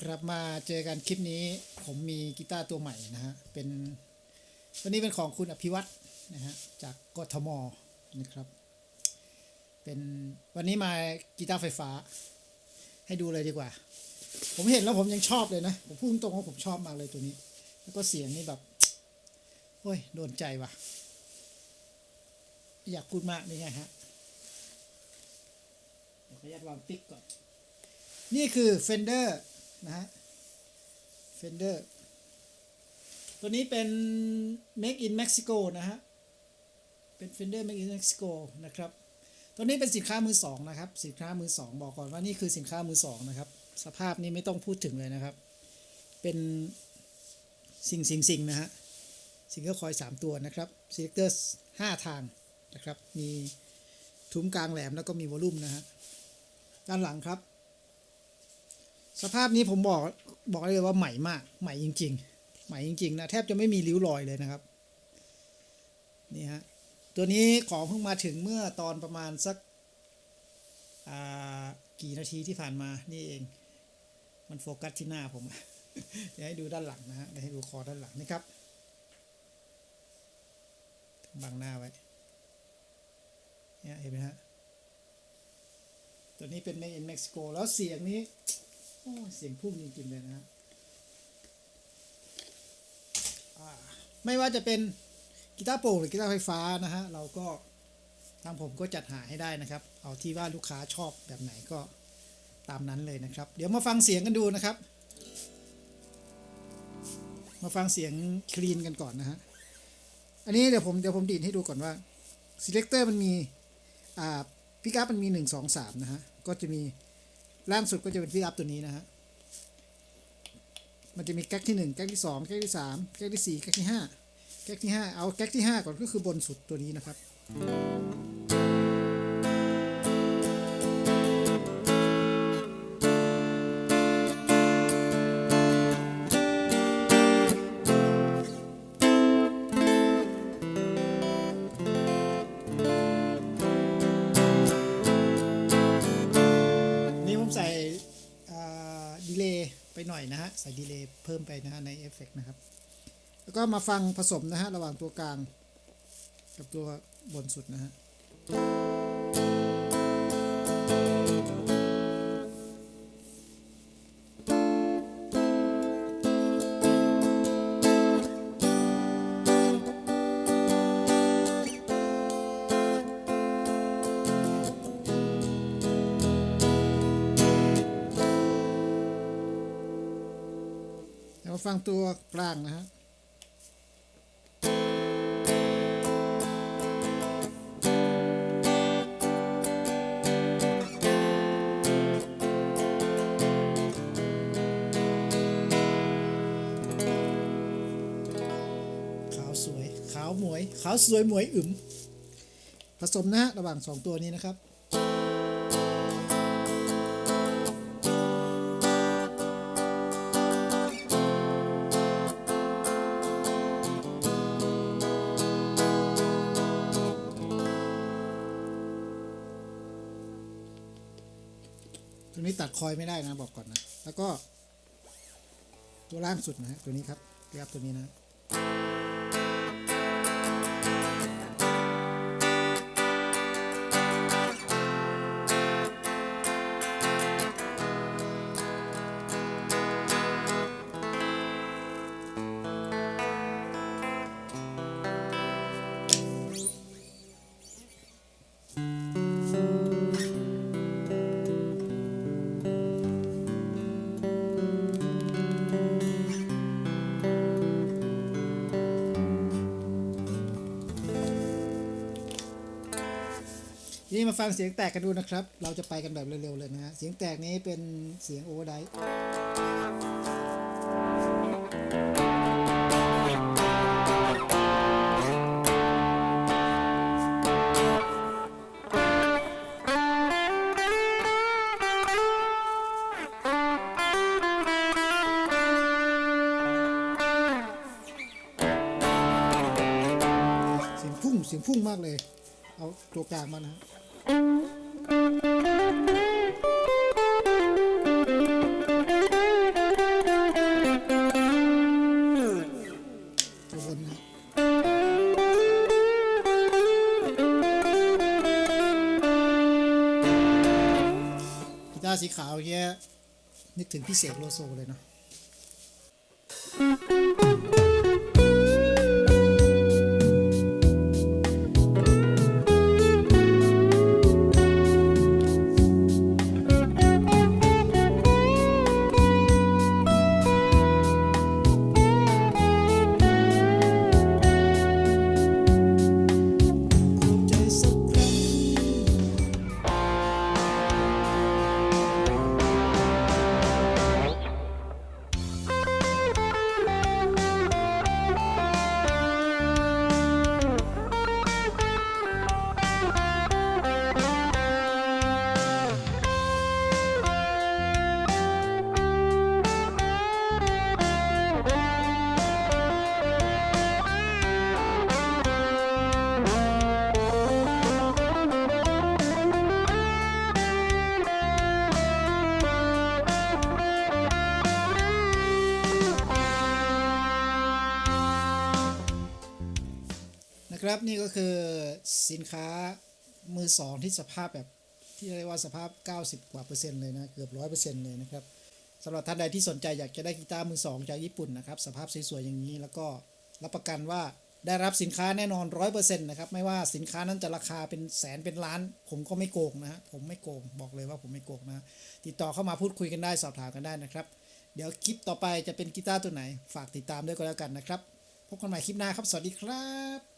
ครับมาเจอกันคลิปนี้ผมมีกีตาร์ตัวใหม่นะฮะ เป็นตัวนี้เป็นของคุณอภิวัตรนะฮะ จากกทมนะครับ เป็นวันนี้มากีตาร์ไฟฟ้า ให้ดูเลยดีกว่า ผมเห็นแล้วผมยังชอบเลยนะ ผมพูดตรงว่าผมชอบมากเลยตัวนี้ แล้วก็เสียงนี่แบบโอ้ยโดนใจว่ะ อยากพูดมากนี่ไงฮะยวขออนุญาตวางติ๊กก่อน นี่คือ Fender นะฮะ Fender ตัวนี้เป็น Make in Mexico นะฮะ เป็น Fender Make in Mexico นะครับตัวนี้เป็นสินค้ามือสองนะครับ สินค้ามือสองบอกก่อนว่านี่คือสินค้ามือสองนะครับ สภาพนี้ไม่ต้องพูดถึงเลยนะครับ เป็นสิ่งสิ่งสิ่งนะฮะซิงเกิลคอย 3 ตัวนะครับซีเลคเตอร์5ทางนะครับ มีทุ้มกลางแหลมแล้วก็มีวอลลุ่มนะฮะ ด้านหลังครับ สภาพนี้ผมบอกบอกเลยว่าใหม่มาก ใหม่จริง ๆ ใหม่จริง ๆ นะ แทบจะไม่มีริ้วรอยเลยนะครับ นี่ฮะ ตัวนี้ของเพิ่งมาถึงเมื่อตอนประมาณสักกี่นาทีที่ผ่านมานี่เอง มันโฟกัสที่หน้าผมเดี๋ยวให้ดูด้านหลังนะฮะเดี๋ยวให้ดูคอด้านหลังนี่ครับบังหน้าไว้เนี่ยเห็นไหมฮะ ตัวนี้เป็น Made in Mexico แล้วเสียงนี้ โอ้เสียงพุ่งจริงๆเลยนะฮะไม่ว่าจะเป็นกีตาร์โปร่งหรือกีตาร์ไฟฟ้านะฮะเราก็ทางผมก็จัดหาให้ได้นะครับ เอาที่ว่าลูกค้าชอบแบบไหนก็ตามนั้นเลยนะครับ เดี๋ยวมาฟังเสียงกันดูนะครับ มาฟังเสียงคลีนกันก่อนนะฮะอันนี้เดี๋ยวผมเดี๋ยวผมดีดให้ดูก่อนว่า selector มันมีอ่าพิกัพมันมีหนึ่งสองสามนะฮะ ก็จะมี ล่างสุดก็จะเป็นพิกัพตัวนี้นะฮะมันจะมีแก๊กที่หนึ่งแก๊กที่สองแก๊กที่สามแก๊กที่สี่แก๊กที่ห้าแก๊กที่ห้าเอาแก๊กที่ห้าก่อนก็คือบนสุดตัวนี้นะครับ อยนะฮะ ใส่ดีเลย์เพิ่มไปนะฮะในเอฟเฟกนะครับ แล้วก็มาฟังผสมนะฮะ ระหว่างตัวกลาง กับตัวบนสุดนะฮะ แล้วมาฟังตัวกลางนะฮะขาวสวยขาวหมวย ขาวสวยหมวยอึมผสมนะฮะระหว่างสองตัวนี้นะครับ ตัวนี้ตัดคอยไม่ได้นะบอกก่อนนะ แล้วก็ ตัวล่างสุดนะฮะตัวนี้ครับเรียบตัวนี้นะ นี่มาฟังเสียงแตกกันดูนะครับ เราจะไปกันแบบเร็วๆเลยนะฮะ เสียงแตกนี้เป็นเสียงโอเวอร์ไดเสียงพุ่งเสียงพุ่งมากเลย เอาตัวกลางมานะ กีาสีขาวเงี้ยนึกถึงพี่เสกโลโซเลยเนาะ ครับนี่ก็คือสินค้ามือสองที่สภาพแบบที่เรียกว่าสภาพ 90 กว่าเปอร์เซ็นต์เลยนะ เกือบร้อยเปอร์เซ็นต์เลยนะครับสำหรับท่านใดที่สนใจอยากจะได้กีตาร์มือสองจากญี่ปุ่นนะครับ สภาพสวยๆอย่างนี้แล้วก็รับประกันว่าได้รับสินค้าแน่นอนร้อยเปอร์เซ็นต์นะครับ ไม่ว่าสินค้านั้นจะราคาเป็นแสนเป็นล้าน ผมก็ไม่โกงนะฮะผมไม่โกงบอกเลยว่าผมไม่โกงนะ ติดต่อเข้ามาพูดคุยกันได้สอบถามกันได้นะครับ เดี๋ยวคลิปต่อไปจะเป็นกีตาร์ตัวไหน ฝากติดตามด้วยก็แล้วกันนะครับ พบกันใหม่คลิปหน้าครับ สวัสดีครับ